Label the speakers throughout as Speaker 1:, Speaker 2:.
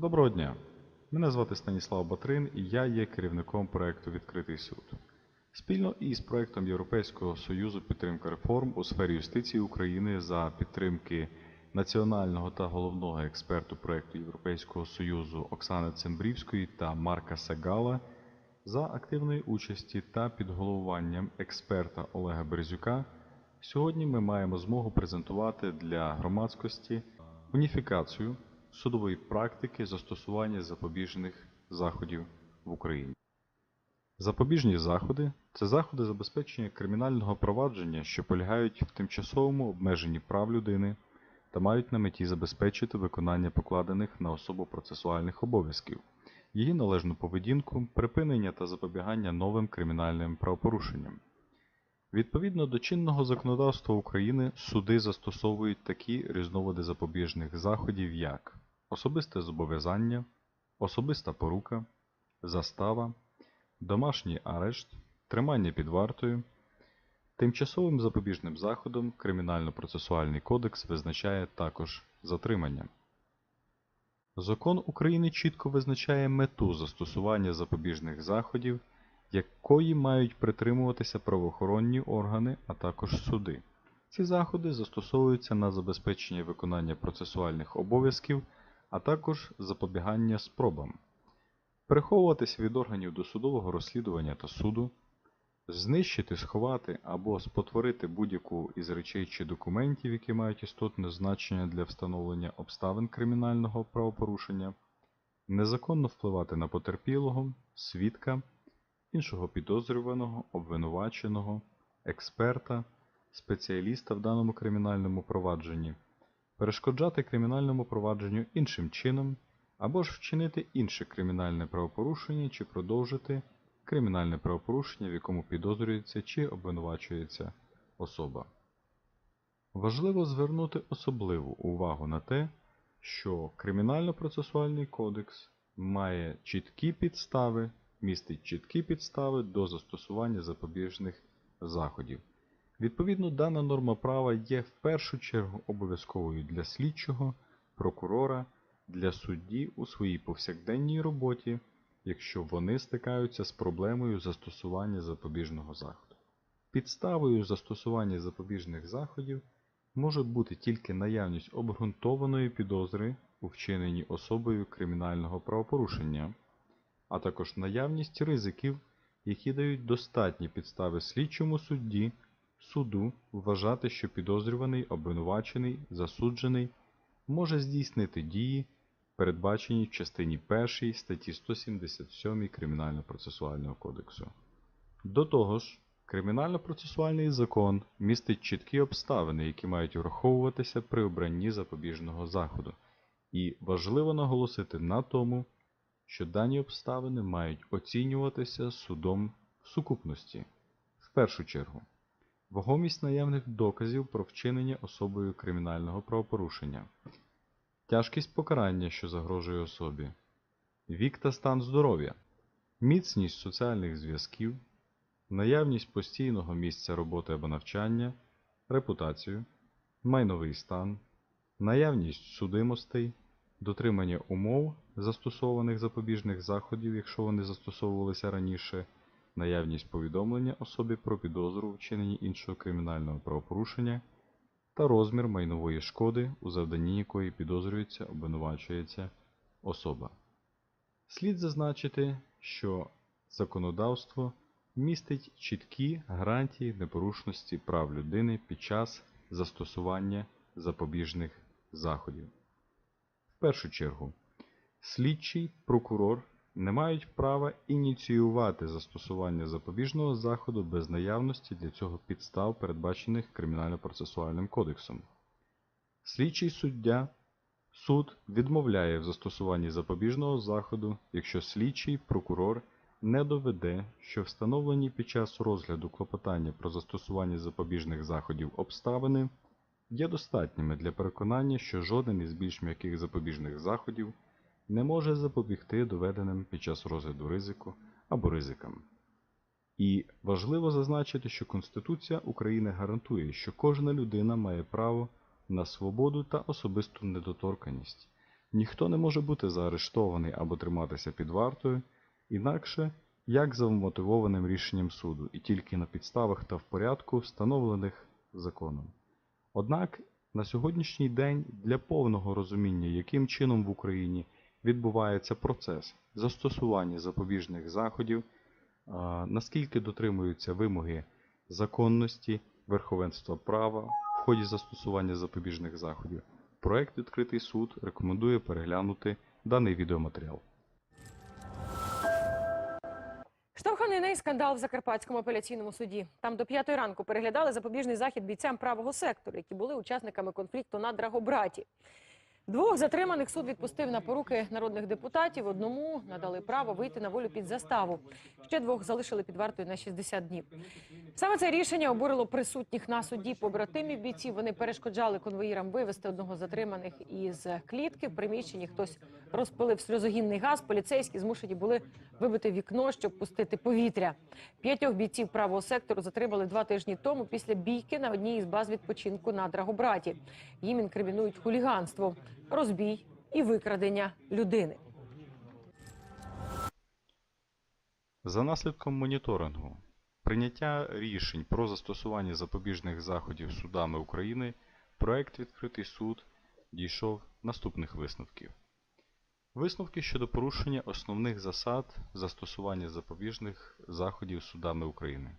Speaker 1: Доброго дня! Мене звати Станіслав Батрин і я є керівником проекту Відкритий суд. Спільно із проектом Європейського Союзу підтримка реформ у сфері юстиції України за підтримки національного та головного експерту проекту Європейського Союзу Оксани Цембрівської та Марка Сегала за активної участі та під головуванням експерта Олега Березюка сьогодні ми маємо змогу презентувати для громадськості уніфікацію судової практики застосування запобіжних заходів в Україні. Запобіжні заходи це заходи забезпечення кримінального провадження, що полягають в тимчасовому обмеженні прав людини та мають на меті забезпечити виконання покладених на особу процесуальних обов'язків, її належну поведінку, припинення та запобігання новим кримінальним правопорушенням. Відповідно до чинного законодавства України, суди застосовують такі різновиди запобіжних заходів, як особисте зобов'язання, особиста порука, застава, домашній арешт, тримання під вартою. Тимчасовим запобіжним заходом Кримінально-процесуальний кодекс визначає також затримання. Закон України чітко визначає мету застосування запобіжних заходів, якої мають притримуватися правоохоронні органи, а також суди. Ці заходи застосовуються на забезпечення виконання процесуальних обов'язків, а також запобігання спробам, переховуватися від органів досудового розслідування та суду, знищити, сховати або спотворити будь-яку із речей чи документів, які мають істотне значення для встановлення обставин кримінального правопорушення, незаконно впливати на потерпілого, свідка, іншого підозрюваного, обвинуваченого, експерта, спеціаліста в даному кримінальному провадженні, перешкоджати кримінальному провадженню іншим чином або ж вчинити інше кримінальне правопорушення чи продовжити кримінальне правопорушення, в якому підозрюється чи обвинувачується особа. Важливо звернути особливу увагу на те, що Кримінально-процесуальний кодекс має чіткі підстави, містить чіткі підстави до застосування запобіжних заходів. Відповідно, дана норма права є в першу чергу обов'язковою для слідчого, прокурора, для судді у своїй повсякденній роботі, якщо вони стикаються з проблемою застосування запобіжного заходу. Підставою застосування запобіжних заходів може бути тільки наявність обґрунтованої підозри у вчиненні особою кримінального правопорушення, а також наявність ризиків, які дають достатні підстави слідчому судді, суду вважати, що підозрюваний, обвинувачений, засуджений може здійснити дії, передбачені в частині 1 статті 177 Кримінально-процесуального кодексу. До того ж, Кримінально-процесуальний закон містить чіткі обставини, які мають враховуватися при обранні запобіжного заходу, і важливо наголосити на тому, що дані обставини мають оцінюватися судом в сукупності. В першу чергу, вагомість наявних доказів про вчинення особою кримінального правопорушення, тяжкість покарання, що загрожує особі, вік та стан здоров'я, міцність соціальних зв'язків, наявність постійного місця роботи або навчання, репутацію, майновий стан, наявність судимостей, дотримання умов застосованих запобіжних заходів, якщо вони застосовувалися раніше, наявність повідомлення особі про підозру у вчиненні іншого кримінального правопорушення та розмір майнової шкоди, у завданні якої підозрюється, обвинувачується особа. Слід зазначити, що законодавство містить чіткі гарантії непорушності прав людини під час застосування запобіжних заходів. В першу чергу, слідчий прокурор не мають права ініціювати застосування запобіжного заходу без наявності для цього підстав, передбачених Кримінально-процесуальним кодексом. Слідчий суддя суд відмовляє в застосуванні запобіжного заходу, якщо слідчий прокурор не доведе, що встановлені під час розгляду клопотання про застосування запобіжних заходів обставини є достатніми для переконання, що жоден із більш м'яких запобіжних заходів не може запобігти доведеним під час розгляду ризику або ризикам. І важливо зазначити, що Конституція України гарантує, що кожна людина має право на свободу та особисту недоторканність. ніхто не може бути заарештований або триматися під вартою, інакше як за вмотивованим рішенням суду, і тільки на підставах та в порядку, встановлених законом. Однак на сьогоднішній день для повного розуміння, яким чином в Україні відбувається процес застосування запобіжних заходів, наскільки дотримуються вимоги законності, верховенства права в ході застосування запобіжних заходів, проект Відкритий суд рекомендує переглянути даний відеоматеріал.
Speaker 2: Штовханина і скандал в Закарпатському апеляційному суді. Там до п'ятої ранку переглядали запобіжний захід бійцям правого сектору, які були учасниками конфлікту на Драгобраті. Двох затриманих суд відпустив на поруки народних депутатів. Одному надали право вийти на волю під заставу. Ще двох залишили під вартою на 60 днів. Саме це рішення обурило присутніх на суді побратимів бійців. Вони перешкоджали конвоїрам вивезти одного затриманих із клітки. В приміщенні хтось розпилив сльозогінний газ. Поліцейські змушені були вибити вікно, щоб пустити повітря. П'ятьох бійців правого сектору затримали два тижні тому після бійки на одній із баз відпочинку на Драгобраті. Їм інкримінують хуліганство, розбій і викрадення людини.
Speaker 1: За наслідком моніторингу, прийняття рішень про застосування запобіжних заходів судами України, проект Відкритий суд дійшов наступних висновків. Висновки щодо порушення основних засад застосування запобіжних заходів судами України.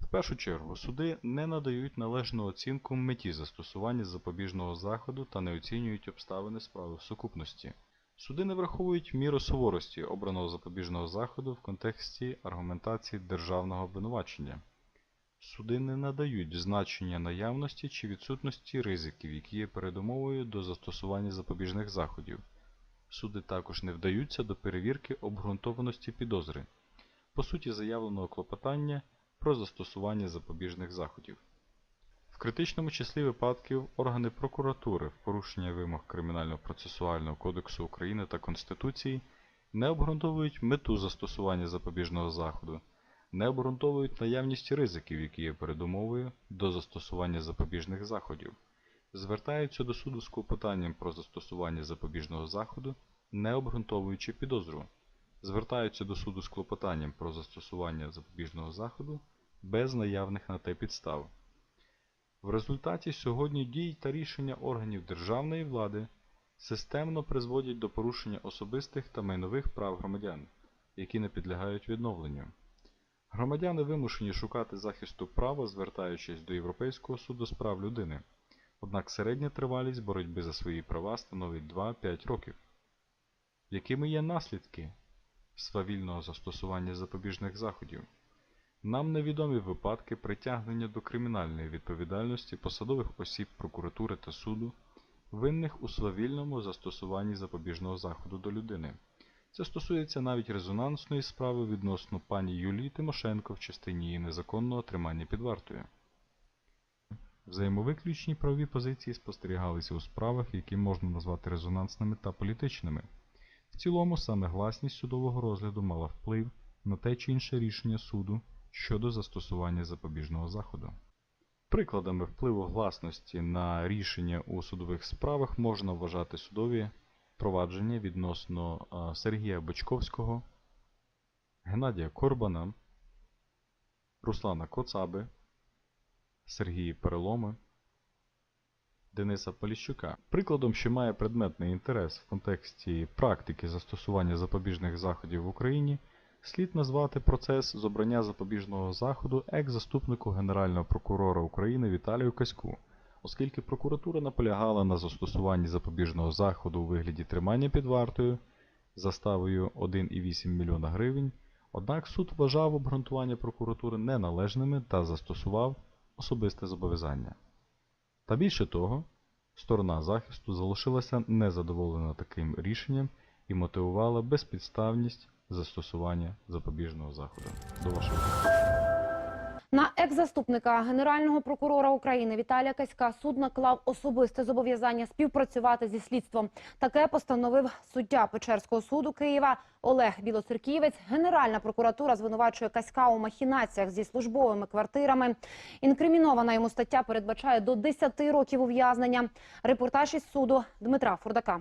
Speaker 1: В першу чергу, суди не надають належну оцінку меті застосування запобіжного заходу та не оцінюють обставини справи в сукупності. Суди не враховують міру суворості обраного запобіжного заходу в контексті аргументації державного обвинувачення. Суди не надають значення наявності чи відсутності ризиків, які є передумовою до застосування запобіжних заходів. Суди також не вдаються до перевірки обґрунтованості підозри, по суті заявленого клопотання про застосування запобіжних заходів. В критичному числі випадків органи прокуратури в порушення вимог Кримінально-процесуального кодексу України та Конституції не обґрунтовують мету застосування запобіжного заходу, не обґрунтовують наявність ризиків, які є передумовою до застосування запобіжних заходів, звертаються до суду з клопотанням про застосування запобіжного заходу, не обґрунтовуючи підозру, звертаються до суду з клопотанням про застосування запобіжного заходу без наявних на те підстав. В результаті сьогодні дій та рішення органів державної влади системно призводять до порушення особистих та майнових прав громадян, які не підлягають відновленню. Громадяни вимушені шукати захисту права, звертаючись до Європейського суду з прав людини. Однак середня тривалість боротьби за свої права становить 2-5 років. Якими є наслідки свавільного застосування запобіжних заходів? Нам невідомі випадки притягнення до кримінальної відповідальності посадових осіб прокуратури та суду, винних у свавільному застосуванні запобіжного заходу до людини. Це стосується навіть резонансної справи відносно пані Юлії Тимошенко в частині її незаконного тримання під вартою. Взаємовиключні правові позиції спостерігалися у справах, які можна назвати резонансними та політичними. В цілому саме гласність судового розгляду мала вплив на те чи інше рішення суду щодо застосування запобіжного заходу. Прикладами впливу гласності на рішення у судових справах можна вважати судові провадження відносно Сергія Бочковського, Геннадія Корбана, Руслана Коцаби, Сергія Переломи, Дениса Поліщука. Прикладом, що має предметний інтерес в контексті практики застосування запобіжних заходів в Україні, слід назвати процес з обрання запобіжного заходу екс-заступнику Генерального прокурора України Віталію Каську, оскільки прокуратура наполягала на застосуванні запобіжного заходу у вигляді тримання під вартою заставою 1,8 млн гривень, однак суд вважав обґрунтування прокуратури неналежними та застосував особисте зобов'язання. Та більше того, сторона захисту залишилася незадоволена таким рішенням і мотивувала безпідставність застосування запобіжного заходу. До вашої уваги.
Speaker 3: На екс-заступника генерального прокурора України Віталія Каська суд наклав особисте зобов'язання співпрацювати зі слідством. Таке постановив суддя Печерського суду Києва Олег Білоцерківець. Генеральна прокуратура звинувачує Каська у махінаціях зі службовими квартирами. Інкримінована йому стаття передбачає до 10 років ув'язнення. Репортаж із суду Дмитра Фурдака.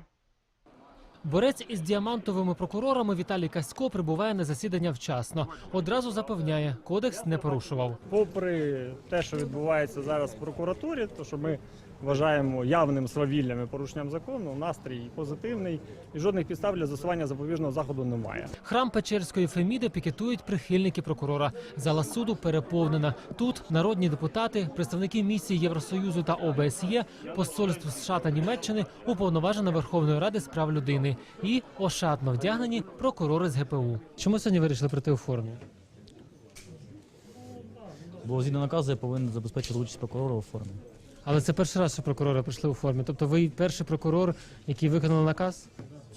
Speaker 4: Борець із діамантовими прокурорами Віталій Касько прибуває на засідання вчасно. Одразу запевняє, кодекс не порушував.
Speaker 5: Попри те, що відбувається зараз в прокуратурі, то що ми вважаємо явним свавіллям і порушенням закону, настрій позитивний і жодних підстав для застосування запобіжного заходу немає.
Speaker 4: Храм Печерської Феміди пікетують прихильники прокурора. Зала суду переповнена. Тут народні депутати, представники місії Євросоюзу та ОБСЄ, посольств США та Німеччини, уповноважена Верховної Ради з прав людини і ошатно вдягнені прокурори з ГПУ. Чому сьогодні вирішили прийти у формі?
Speaker 6: Бо згідно наказу я повинен забезпечити участь прокурора у формі.
Speaker 4: Але це перший раз, що прокурори прийшли у формі. Тобто ви перший прокурор, який виконав наказ?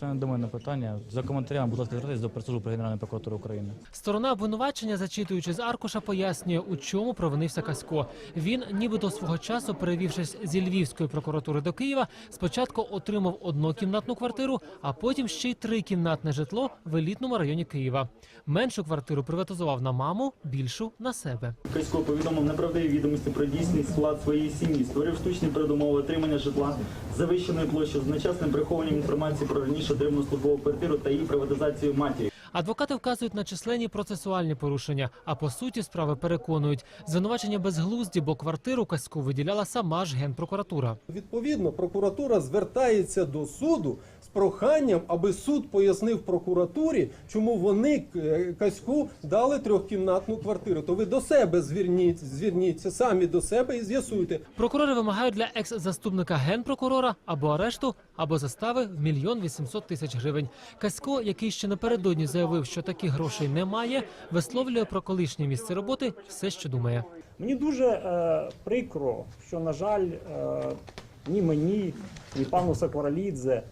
Speaker 6: Це не до мене питання. За коментарями, будь ласка, звертайтесь до пресужу при Генеральної прокуратури України.
Speaker 4: Сторона обвинувачення, зачитуючи з аркуша, пояснює, у чому провинився Касько. Він, нібито свого часу, перевівшись зі Львівської прокуратури до Києва, спочатку отримав однокімнатну квартиру, а потім ще й трикімнатне житло в елітному районі Києва. Меншу квартиру приватизував на маму, більшу на себе.
Speaker 7: Касько повідомив неправдиві відомості про дійсний склад своєї сім'ї, створив штучні передумови отримання житла завищеної площі з нечесним прихованням інформації про раніше отриману службову квартиру та її приватизацію матірі.
Speaker 4: Адвокати вказують на численні процесуальні порушення, а по суті справи переконують звинувачення безглузді, бо квартиру Каську виділяла сама ж генпрокуратура.
Speaker 8: Відповідно, прокуратура звертається до суду проханням, аби суд пояснив прокуратурі, чому вони е, Каську дали трьохкімнатну квартиру. То ви до себе зверніть, зверніться самі до себе і з'ясуйте,
Speaker 4: Прокурори вимагають для екс-заступника генпрокурора або арешту, або застави в мільйон вісімсот тисяч гривень. Касько, який ще напередодні заявив, що таких грошей немає, висловлює про колишнє місце роботи все, що думає.
Speaker 5: Мені дуже е, прикро, що, на жаль, е, ні мені, ні пану Сакваралідзе,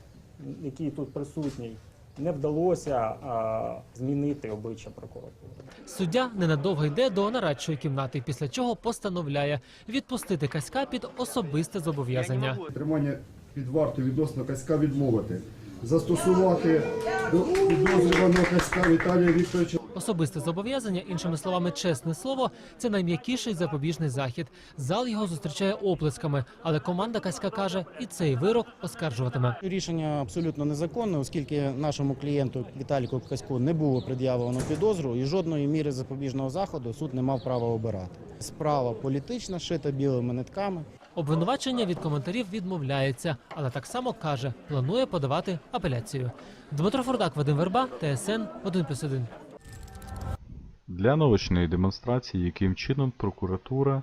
Speaker 5: який тут присутній, не вдалося а, змінити обличчя прокуратури.
Speaker 4: Суддя ненадовго йде до нарадчої кімнати, після чого постановляє відпустити Каська під особисте зобов'язання.
Speaker 9: тримання під вартою відносно Каська відмовити. Застосувати до підозрюваного Каська Віталія Вікторовича
Speaker 4: Особисте зобов'язання, іншими словами, чесне слово, це найм'якіший запобіжний захід. Зал його зустрічає оплесками, але команда Каська каже, і цей вирок оскаржуватиме.
Speaker 10: Рішення абсолютно незаконне, оскільки нашому клієнту Віталіку Каську не було пред'явлено підозру і жодної міри запобіжного заходу суд не мав права обирати. Справа політична, шита білими нитками.
Speaker 4: Обвинувачення від коментарів відмовляється, але так само каже, планує подавати апеляцію. Дмитро Фордак, Вадим Верба, ТСН 1+,1.
Speaker 1: Для наочної демонстрації, яким чином прокуратура,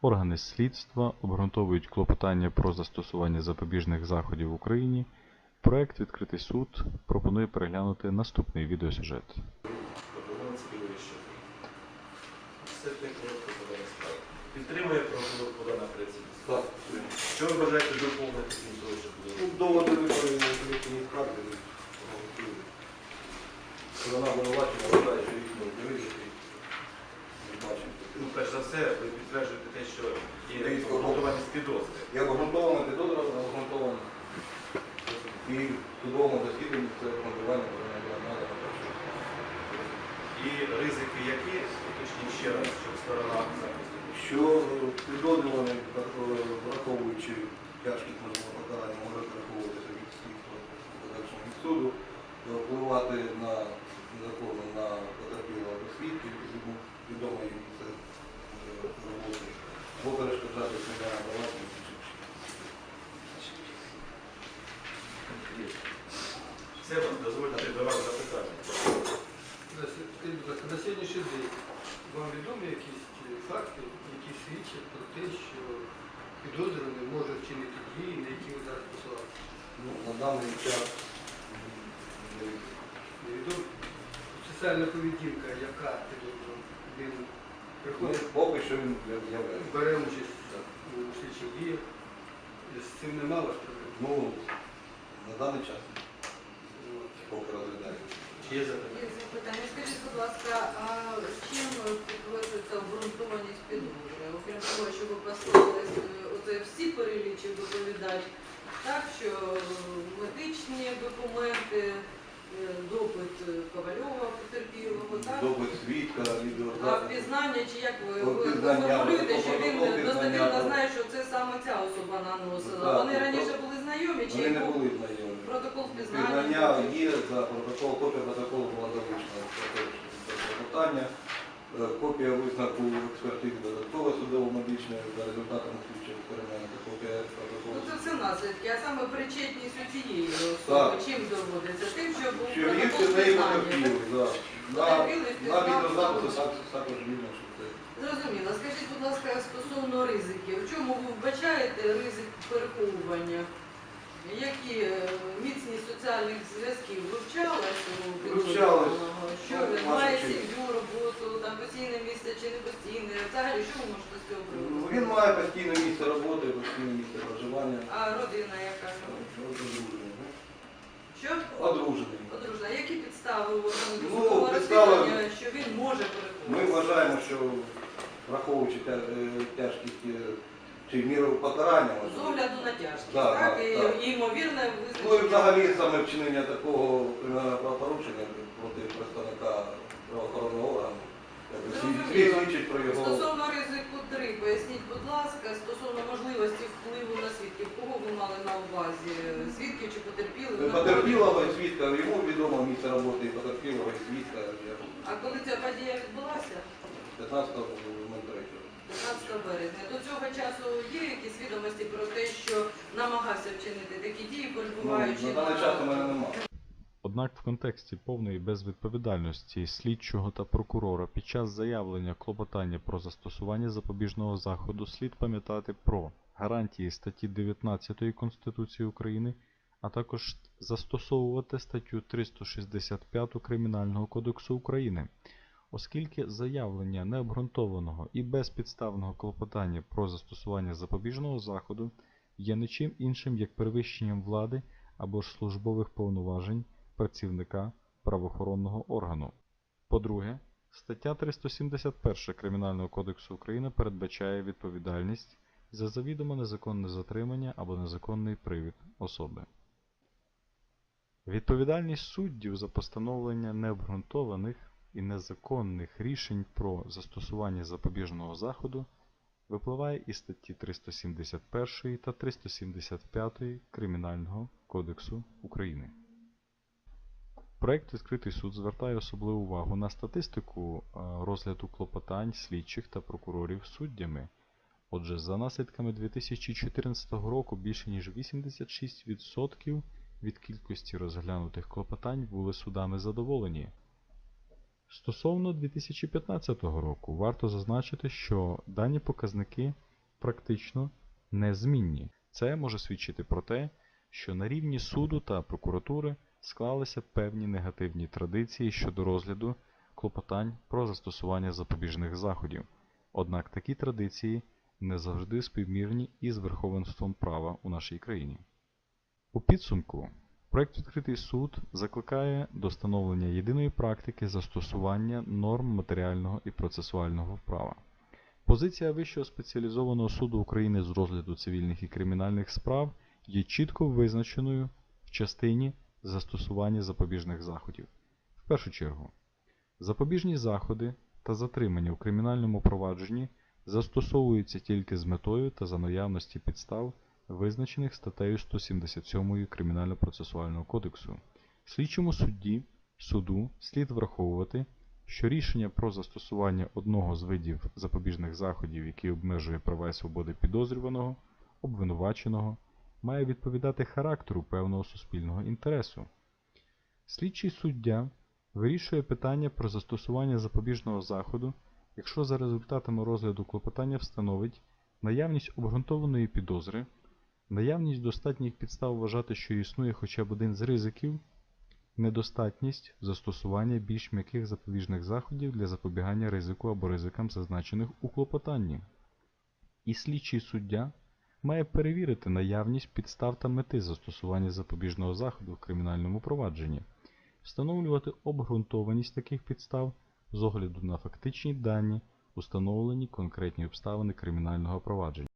Speaker 1: органи слідства обґрунтовують клопотання про застосування запобіжних заходів в Україні, проект Відкритий суд пропонує переглянути наступний відеосюжет.
Speaker 11: Підтримує прокурор подана апеляційна Так. Що ви бажаєте доповнити крім того, що було?
Speaker 9: Ну, доводи виконані відповідні скарги.
Speaker 11: Вона винувачена вважає, що їх не вирішити. Ну, перш за все, ви підтверджуєте те, що є
Speaker 9: Дивіться,
Speaker 11: обґрунтовані з підозри.
Speaker 9: Я обґрунтовано підозра, обґрунтовано. І в судовому засіданні це обґрунтування повинно було надано.
Speaker 11: І ризики які, уточніть ще раз, щоб сторона захисту.
Speaker 9: Що підозрюваний, так, е, враховуючи тяжкість можливо покарання, може зараховуватися від слідства подальшому від суду, е, впливати на законно на потерпілого до свідків, йому відомо їм е, або перешкоджати.
Speaker 11: Все вам дозвольте до вас запитання.
Speaker 12: Скажіть, будь ласка, на сьогоднішній день вам відомі якісь е, факти, які свідчать про те, що підозрюваний може вчинити дії, на які ви зараз посилаєте?
Speaker 9: Ну, на даний час е,
Speaker 12: Невідомо соціальна поведінка, яка підозрювана, він приходить,
Speaker 9: поки що він з'являється.
Speaker 12: бере участь у слідчих діях, з цим нема ваш проблем.
Speaker 9: Ну, на даний час, поки розглядається.
Speaker 11: Є запитання?
Speaker 13: Є запитання. Скажіть, будь ласка, а чим підтверджується обґрунтованість підозри? Окрім того, що ви послали е, оце всі перелічив доповідач, так що е, медичні документи, е, допит е, Ковальова потерпілого, так?
Speaker 9: Допит свідка,
Speaker 13: А
Speaker 9: відеозапис.
Speaker 13: впізнання, чи як ви, ви,
Speaker 9: Впізнання,
Speaker 13: формулюєте, що він
Speaker 9: протокол
Speaker 13: достовірно знає, що це саме ця особа наносила?
Speaker 9: Так,
Speaker 13: Вони
Speaker 9: протокол.
Speaker 13: раніше були знайомі, чи
Speaker 9: Вони не були знайомі.
Speaker 13: протокол впізнання?
Speaker 9: Визнання є за протокол, копія протоколу була залучена питання. Копія висновку експертизи додатково судово-медичної за результатами слідчого експерименту. Копія.
Speaker 13: Ну це все наслідки, а саме причетність у цієї особи.
Speaker 9: Так.
Speaker 13: Чим доводиться? Тим, що був
Speaker 9: Що
Speaker 13: протокол
Speaker 9: вівці неї
Speaker 13: впізнання,
Speaker 9: потерпіли,
Speaker 13: так?
Speaker 9: да. На,
Speaker 13: Потерпілий
Speaker 9: на
Speaker 13: впізнав
Speaker 9: відеозапису
Speaker 13: особу.
Speaker 9: так- також видно, що це.
Speaker 13: Зрозуміло. Скажіть, будь ласка, стосовно ризиків. В чому ви вбачаєте ризик переховування? Які е, міцність соціальних зв'язків вивчалась у
Speaker 9: Вивчалась.
Speaker 13: Що
Speaker 9: Ну,
Speaker 13: він має сім'ю, роботу, там постійне місце чи не постійне? Взагалі, що ви можете з цього
Speaker 9: Ну,
Speaker 13: приводу?
Speaker 9: Він має постійне місце роботи, постійне місце проживання.
Speaker 13: А родина яка?
Speaker 9: Одружений.
Speaker 13: Що?
Speaker 9: Одружений.
Speaker 13: Одружена. Які підстави у
Speaker 9: Ну, підстави-
Speaker 13: що він може переховувати?
Speaker 9: Ми вважаємо, що враховуючи е, тяжкість е, чи міру покарання,
Speaker 13: З огляду на тяжкість,
Speaker 9: Да,
Speaker 13: так?
Speaker 9: да,
Speaker 13: І,
Speaker 9: так.
Speaker 13: і ймовірне
Speaker 9: Ну і
Speaker 13: визначення.
Speaker 9: взагалі саме вчинення такого кримінального правопорушення проти представника правоохоронного органу. якби свід-
Speaker 13: Зрозуміло.
Speaker 9: Свідчить про його.
Speaker 13: Стосовно ризику 3, поясніть, будь ласка, стосовно можливості впливу на свідків, кого ви мали на увазі? Свідків чи потерпілих? Ви
Speaker 9: Потерпілого і свідка, йому відомо місце роботи і потерпілого і свідка я-
Speaker 13: А коли ця подія відбулася?
Speaker 9: 15 03.
Speaker 13: 15 березня. До цього часу є якісь відомості про те, що намагався вчинити такі дії,
Speaker 9: Ну,
Speaker 13: перебуваючи
Speaker 9: на даний час у мене немає.
Speaker 1: Однак в контексті повної безвідповідальності слідчого та прокурора під час заявлення клопотання про застосування запобіжного заходу слід пам'ятати про гарантії статті 19 Конституції України, а також застосовувати статтю 365 Кримінального кодексу України, оскільки заявлення необґрунтованого і безпідставного клопотання про застосування запобіжного заходу є нічим іншим як перевищенням влади або ж службових повноважень працівника правоохоронного органу. По-друге, стаття 371 Кримінального кодексу України передбачає відповідальність за завідомо незаконне затримання або незаконний привід особи. Відповідальність суддів за постановлення необґрунтованих і незаконних рішень про застосування запобіжного заходу випливає із статті 371 та 375 Кримінального кодексу України. Проект Відкритий суд звертає особливу увагу на статистику е, розгляду клопотань слідчих та прокурорів суддями. Отже, за наслідками 2014 року більше ніж 86% від кількості розглянутих клопотань були судами задоволені. Стосовно 2015 року варто зазначити, що дані показники практично незмінні. Це може свідчити про те, що на рівні суду та прокуратури склалися певні негативні традиції щодо розгляду клопотань про застосування запобіжних заходів. Однак такі традиції не завжди співмірні із верховенством права у нашій країні. У підсумку проект Відкритий суд закликає до становлення єдиної практики застосування норм матеріального і процесуального права. Позиція Вищого спеціалізованого суду України з розгляду цивільних і кримінальних справ є чітко визначеною в частині застосування запобіжних заходів. В першу чергу, запобіжні заходи та затримання у кримінальному провадженні застосовуються тільки з метою та за наявності підстав, визначених статтею 177 Кримінально-процесуального кодексу. Слідчому судді суду слід враховувати, що рішення про застосування одного з видів запобіжних заходів, який обмежує права і свободи підозрюваного, обвинуваченого, має відповідати характеру певного суспільного інтересу. Слідчий суддя вирішує питання про застосування запобіжного заходу, якщо за результатами розгляду клопотання встановить наявність обґрунтованої підозри, наявність достатніх підстав вважати, що існує хоча б один з ризиків, недостатність застосування більш м'яких запобіжних заходів для запобігання ризику або ризикам, зазначених у клопотанні. І слідчий суддя має перевірити наявність підстав та мети застосування запобіжного заходу в кримінальному провадженні. встановлювати обґрунтованість таких підстав з огляду на фактичні дані, установлені конкретні обставини кримінального провадження.